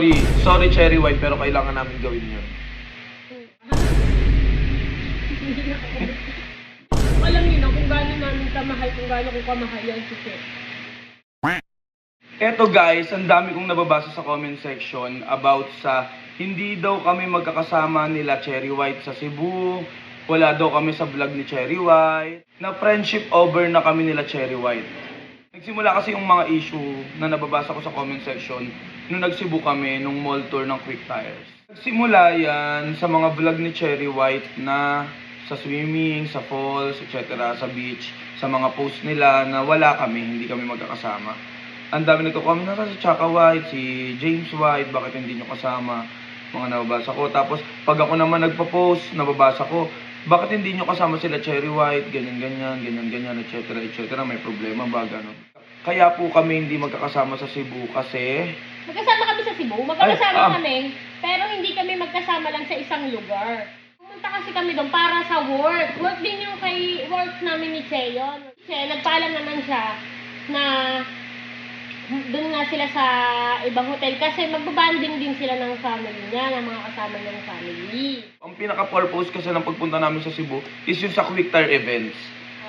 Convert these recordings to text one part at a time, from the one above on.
Sorry, sorry Cherry White, pero kailangan namin gawin yun. Alam niyo na kung gaano namin kamahal, kung gaano ko kamahal yan si Che. Eto guys, ang dami kong nababasa sa comment section about sa hindi daw kami magkakasama nila Cherry White sa Cebu, wala daw kami sa vlog ni Cherry White, na friendship over na kami nila Cherry White. Nagsimula kasi yung mga issue na nababasa ko sa comment section nung nagsibu kami nung mall tour ng Quick Tires. Nagsimula yan sa mga vlog ni Cherry White na sa swimming, sa falls, etc., sa beach, sa mga post nila na wala kami, hindi kami magkakasama. Ang dami nagko-comment na si Chaka White, si James White, bakit hindi nyo kasama? Mga nababasa ko. Tapos, pag ako naman nagpa-post, nababasa ko, bakit hindi nyo kasama sila Cherry White, ganyan-ganyan, ganyan-ganyan, etc., etc., may problema ba, gano'n. Kaya po kami hindi magkakasama sa Cebu kasi Magkasama kami sa Cebu, magkakasama Ay, ah. kami, pero hindi kami magkasama lang sa isang lugar. Pumunta kasi kami doon para sa work. Work din yung kay work namin ni Che yun. Che, nagpaalam naman siya na doon nga sila sa ibang hotel kasi magbabanding din sila ng family niya, ng mga kasama niyang family. ang pinaka-purpose kasi ng pagpunta namin sa Cebu is yung sa Quick Tire events.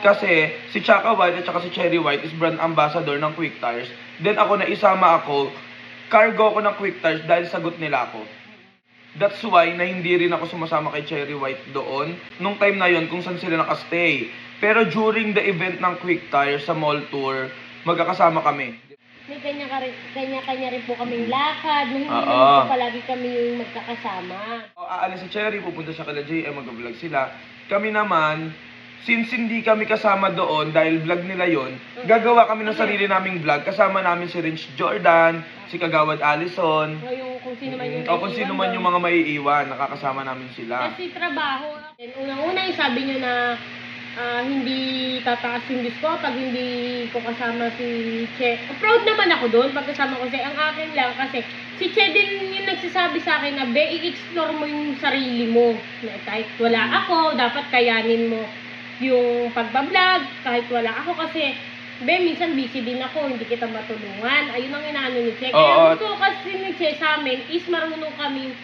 Kasi si Chaka White at saka si Cherry White is brand ambassador ng Quick Tires. Then ako na isama ako, cargo ako ng Quick Tires dahil sagot nila ako. That's why na hindi rin ako sumasama kay Cherry White doon nung time na yon kung saan sila nakastay. Pero during the event ng Quick Tires sa mall tour, magkakasama kami. May kanya, kanya-kanya rin po kaming lakad, na hindi Oo. naman po palagi kami yung magkakasama. O, aalis si Cherry, pupunta siya kala JM, mag-vlog sila. Kami naman, since hindi kami kasama doon dahil vlog nila yon, gagawa kami ng sarili naming vlog. Kasama namin si Rinch Jordan, si Kagawad Allison, O yung kung sino man yung o kung sino man yung mga maiiwan, nakakasama namin sila. Kasi trabaho. And unang-una yung sabi niyo na ah, hindi tataas yung disco pag hindi ko kasama si Che. Proud naman ako doon pag kasama ko siya. Ang akin lang kasi si Che din yung nagsasabi sa akin na be, i-explore mo yung sarili mo. Na kahit wala ako, dapat kayanin mo yung pagbablog, kahit wala ako kasi Be, minsan busy din ako, hindi kita matulungan. Ayun ang inaano ni Che. Kaya Oo. gusto kasi ni Che sa amin is marunong kami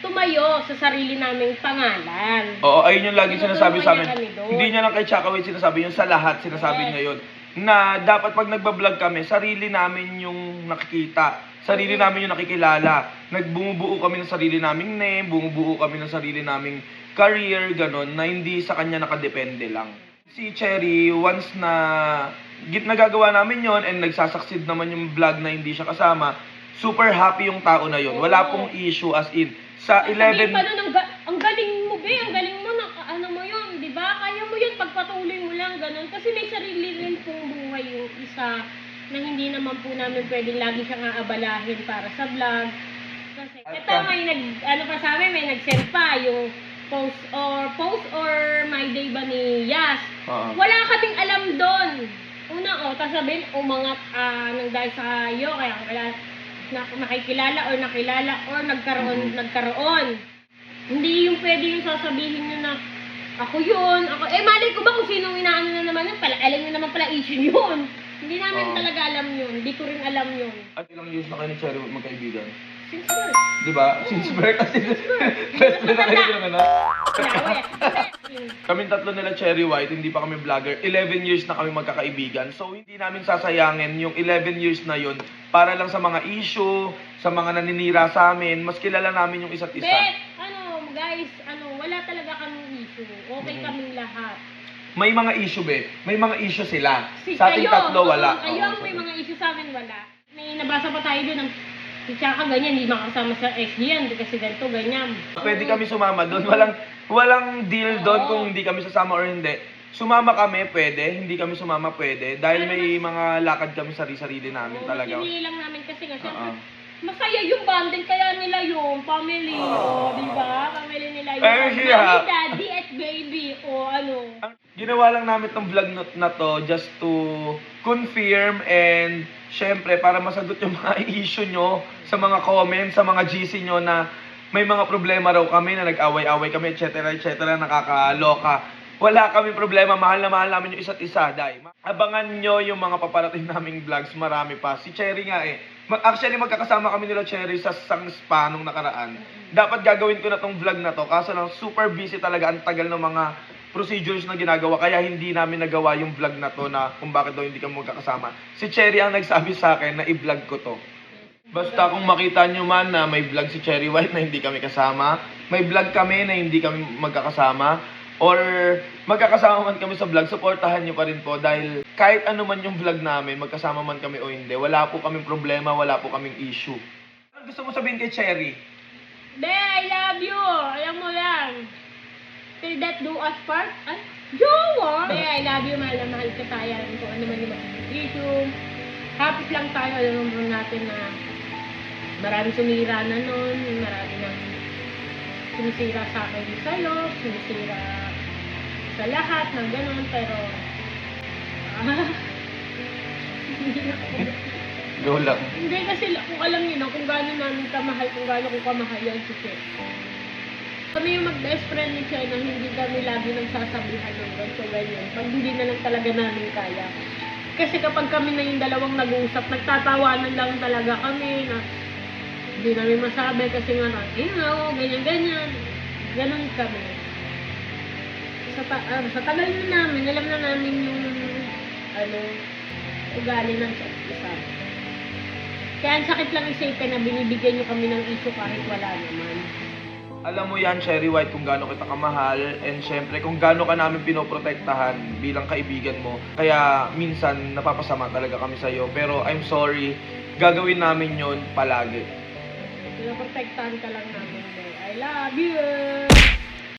tumayo sa sarili naming pangalan. Oo, ayun yung lagi sinasabi sa amin. Tinutulungan niya kami doon. Hindi niya lang kay Chaka White sinasabi yun, sa lahat sinasabi Yes. niya yun. Na dapat pag nagbablog kami, sarili namin yung nakikita. Sarili Mm-hmm. namin yung nakikilala. Nagbumubuo kami ng sarili naming name, bumubuo kami ng sarili naming career, ganun, na hindi sa kanya nakadepende lang. Si Cherry, once na git nagagawa namin yon and nagsasucceed naman yung vlog na hindi siya kasama, super happy yung tao na yon. Wala pong issue as in. Sa Sabihin 11... pa nun, ang, ga- ang galing mo, be, ang galing mo, na, ano mo yun, di ba? Kaya mo yun, pagpatuloy mo lang, ganun. Kasi may sarili rin pong buhay yung isa na hindi naman po namin pwedeng lagi siyang aabalahin para sa vlog. Kasi, ito ka- may nag, ano pa sa amin, may nag-send pa yung post or post or my day ba ni Yas. Oo. Wala kaming alam doon. Una, oh, tapos sabihin, umangat ah, nang dahil sa iyo, kaya kilala, na, nakikilala or nakilala or nagkaroon, Mhm. nagkaroon. Hindi yung pwede yung sasabihin nyo na, ako yun, ako, eh malay ko ba kung sinong inaano na naman yun, pala, alam nyo naman pala issue yun. Hindi namin Oo. talaga alam yun, hindi ko rin alam yun. At ilang years na kayo ni Cherry magkaibigan? Since birth. Di ba? Since birth kasi best friend na kayo na. Kaya, eh. Kaming tatlo nila Cherry White, hindi pa kami vlogger. 11 years na kami magkakaibigan. So hindi namin sasayangin yung 11 years na yun para lang sa mga issue, sa mga naninira sa amin. Mas kilala namin yung isa't isa. Bet, ano, guys, ano, wala talaga kaming issue. Okay Mhm. kaming lahat. May mga issue, be. May mga issue sila. Si Sa ating kayo, tatlo, wala. kayo ang may mga issue sa amin, wala. May nabasa pa tayo doon ng si Chaka ganyan, hindi makasama sa SG yan, hindi kasi ganito, ganyan. Pwede kami sumama doon. Walang walang deal doon Oo. kung hindi kami sasama or hindi. Sumama kami, pwede. Hindi kami sumama, pwede. Dahil may mga lakad kami sarili-sarili namin Oo, talaga. Pinili lang namin kasi nga, Oo. masaya yung bonding, kaya nila yung family, Oo. o, di ba? Family nila yung Eh, siya. mommy, daddy, at baby, o ano. Ang ginawa lang namin tong vlog na, na to just to confirm and syempre para masagot yung mga issue nyo sa mga comments, sa mga GC nyo na may mga problema raw kami na nag-away-away kami, etc. etc. nakakaloka. Wala kami problema, mahal na mahal namin yung isa't isa, dai. Abangan nyo yung mga paparating naming vlogs, marami pa. Si Cherry nga eh, Ma- Actually, magkakasama kami nila Cherry sa sang spa nung nakaraan. Dapat gagawin ko na tong vlog na to. Kaso lang, super busy talaga. Ang tagal ng mga procedures na ginagawa. Kaya hindi namin nagawa yung vlog na to na kung bakit daw hindi kami magkakasama. Si Cherry ang nagsabi sa akin na i-vlog ko to. Basta kung makita nyo man na may vlog si Cherry White na hindi kami kasama, may vlog kami na hindi kami magkakasama, or magkakasama man kami sa vlog, supportahan nyo pa rin po dahil kahit ano man yung vlog namin, magkasama man kami o hindi, wala po kaming problema, wala po kaming issue. Ano gusto mo sabihin kay Cherry? Be, I love you. Lang. Till that do us part. Ay, jowa. Be, I love you. Mahal na mahal ka tayo. Kung ano man yung magiging issue. Happy lang tayo. Alam mo natin na marami sumira na nun. Marami nang sumisira sa akin sa'yo. Sumisira sa lahat ng ganun. Pero, ah, hindi na ako Go lang. hindi kasi kung alam niyo na kung gaano namin kamahal, kung gaano ko kamahal yan si Che. Kami yung mag-best friend ni na hindi kami lagi nagsasabihan ng ganito ganyan. Pag hindi na lang talaga namin kaya. Kasi kapag kami na yung dalawang nag-uusap, nagtatawanan lang talaga kami na hindi namin masabi kasi nga na, eh nga, oh, ganyan, ganyan. Ganon kami. Sa, ta- ah, sa tagal na namin, alam na namin yung ano, ugali ng isa't isa. Kaya ang sakit lang isipin na binibigyan nyo kami ng issue kahit wala naman. Alam mo yan, Cherry White, kung gaano kita kamahal and syempre kung gaano ka namin pinoprotektahan bilang kaibigan mo. Kaya minsan napapasama talaga kami sa'yo. Pero I'm sorry, gagawin namin yon palagi. Pinaprotektahan ka lang namin. I love you!